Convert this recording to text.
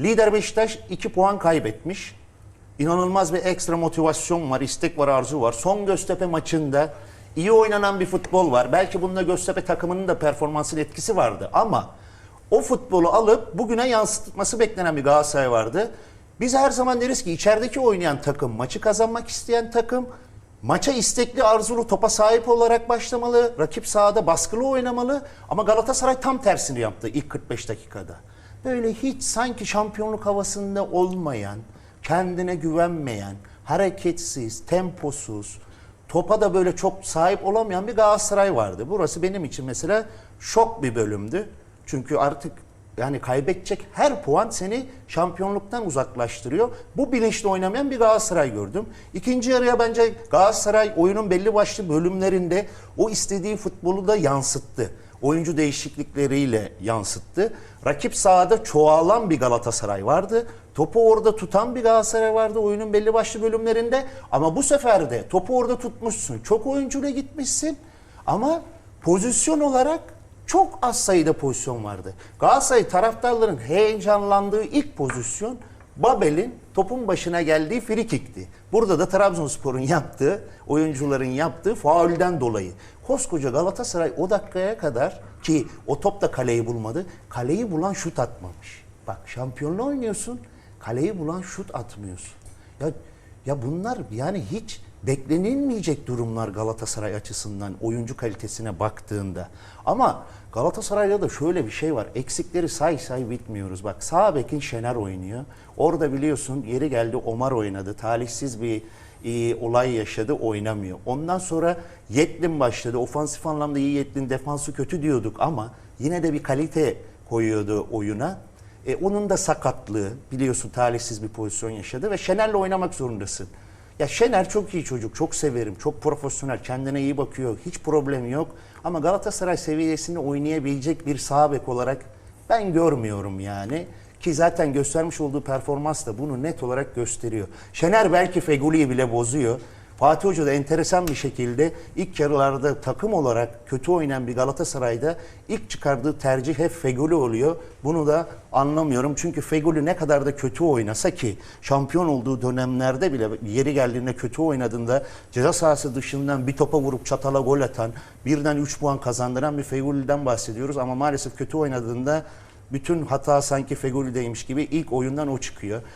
Lider Beşiktaş 2 puan kaybetmiş. İnanılmaz bir ekstra motivasyon var, istek var, arzu var. Son Göztepe maçında iyi oynanan bir futbol var. Belki bunda Göztepe takımının da performansın etkisi vardı ama o futbolu alıp bugüne yansıtması beklenen bir Galatasaray vardı. Biz her zaman deriz ki içerideki oynayan takım, maçı kazanmak isteyen takım, maça istekli, arzulu, topa sahip olarak başlamalı, rakip sahada baskılı oynamalı ama Galatasaray tam tersini yaptı ilk 45 dakikada. Böyle hiç sanki şampiyonluk havasında olmayan, kendine güvenmeyen, hareketsiz, temposuz, topa da böyle çok sahip olamayan bir Galatasaray vardı. Burası benim için mesela şok bir bölümdü. Çünkü artık yani kaybedecek her puan seni şampiyonluktan uzaklaştırıyor. Bu bilinçle oynamayan bir Galatasaray gördüm. İkinci yarıya bence Galatasaray oyunun belli başlı bölümlerinde o istediği futbolu da yansıttı. Oyuncu değişiklikleriyle yansıttı. Rakip sahada çoğalan bir Galatasaray vardı. Topu orada tutan bir Galatasaray vardı oyunun belli başlı bölümlerinde. Ama bu sefer de topu orada tutmuşsun. Çok oyuncuyla gitmişsin. Ama pozisyon olarak çok az sayıda pozisyon vardı. Galatasaray taraftarların heyecanlandığı ilk pozisyon Babel'in topun başına geldiği frikikti. Burada da Trabzonspor'un yaptığı, oyuncuların yaptığı faulden dolayı. Koskoca Galatasaray o dakikaya kadar ki o top da kaleyi bulmadı. Kaleyi bulan şut atmamış. Bak şampiyonla oynuyorsun. Kaleyi bulan şut atmıyorsun. Ya ya bunlar yani hiç beklenilmeyecek durumlar Galatasaray açısından oyuncu kalitesine baktığında. Ama Galatasaray'da da şöyle bir şey var. Eksikleri say say bitmiyoruz. Bak sağ bekin Şener oynuyor. Orada biliyorsun yeri geldi Omar oynadı. Talihsiz bir e, olay yaşadı oynamıyor. Ondan sonra Yetlin başladı. Ofansif anlamda iyi Yetlin defansı kötü diyorduk ama yine de bir kalite koyuyordu oyuna. E, onun da sakatlığı biliyorsun talihsiz bir pozisyon yaşadı ve Şener'le oynamak zorundasın. Ya Şener çok iyi çocuk, çok severim, çok profesyonel, kendine iyi bakıyor, hiç problemi yok. Ama Galatasaray seviyesinde oynayabilecek bir sağ bek olarak ben görmüyorum yani. Ki zaten göstermiş olduğu performans da bunu net olarak gösteriyor. Şener belki Feguli'yi bile bozuyor. Fatih Hoca da enteresan bir şekilde ilk yarılarda takım olarak kötü oynayan bir Galatasaray'da ilk çıkardığı tercih hep Feguli oluyor. Bunu da anlamıyorum. Çünkü Feguli ne kadar da kötü oynasa ki şampiyon olduğu dönemlerde bile yeri geldiğinde kötü oynadığında ceza sahası dışından bir topa vurup çatala gol atan, birden 3 puan kazandıran bir Feguli'den bahsediyoruz. Ama maalesef kötü oynadığında bütün hata sanki Feguli'deymiş gibi ilk oyundan o çıkıyor.